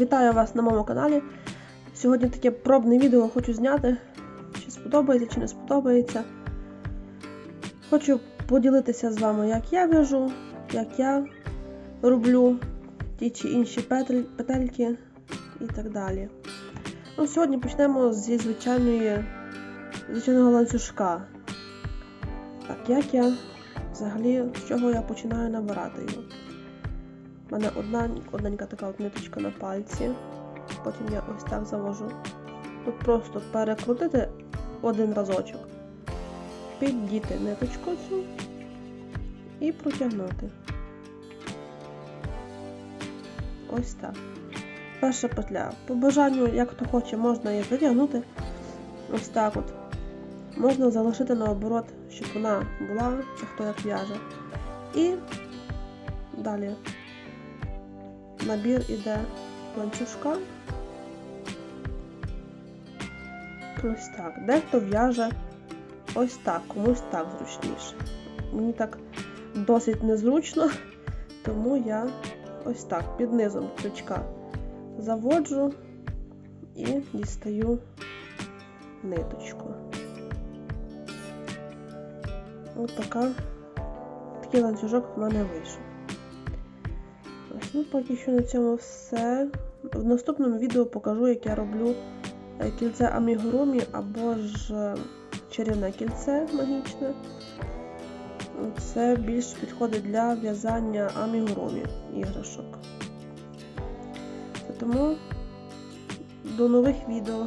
Вітаю вас на моєму каналі. Сьогодні таке пробне відео хочу зняти. Чи сподобається, чи не сподобається. Хочу поділитися з вами, як я в'яжу, як я роблю ті чи інші петель, петельки і так далі. Ну, Сьогодні почнемо зі звичайної, звичайного ланцюжка. Так, як я взагалі, з чого я починаю набирати його. У мене одна, одненька така от ниточка на пальці. Потім я ось так завожу. Тут просто перекрутити один разочок, піддіти ниточку цю і протягнути. Ось так. Перша петля. По бажанню, як хто хоче, можна її затягнути. Ось так от. Можна залишити наоборот, щоб вона була, це хто як в'яже. І далі набір іде ланцюжка. Ось так. Дехто в'яже ось так, комусь так зручніше. Мені так досить незручно, тому я ось так під низом крючка заводжу і дістаю ниточку. Ось така, такий ланцюжок в мене вийшов. Ну, поки що на цьому все. В наступному відео покажу, як я роблю е, кільце амігурумі або ж е, чарівне кільце магічне. Це більш підходить для в'язання амігурумі іграшок. Тому до нових відео.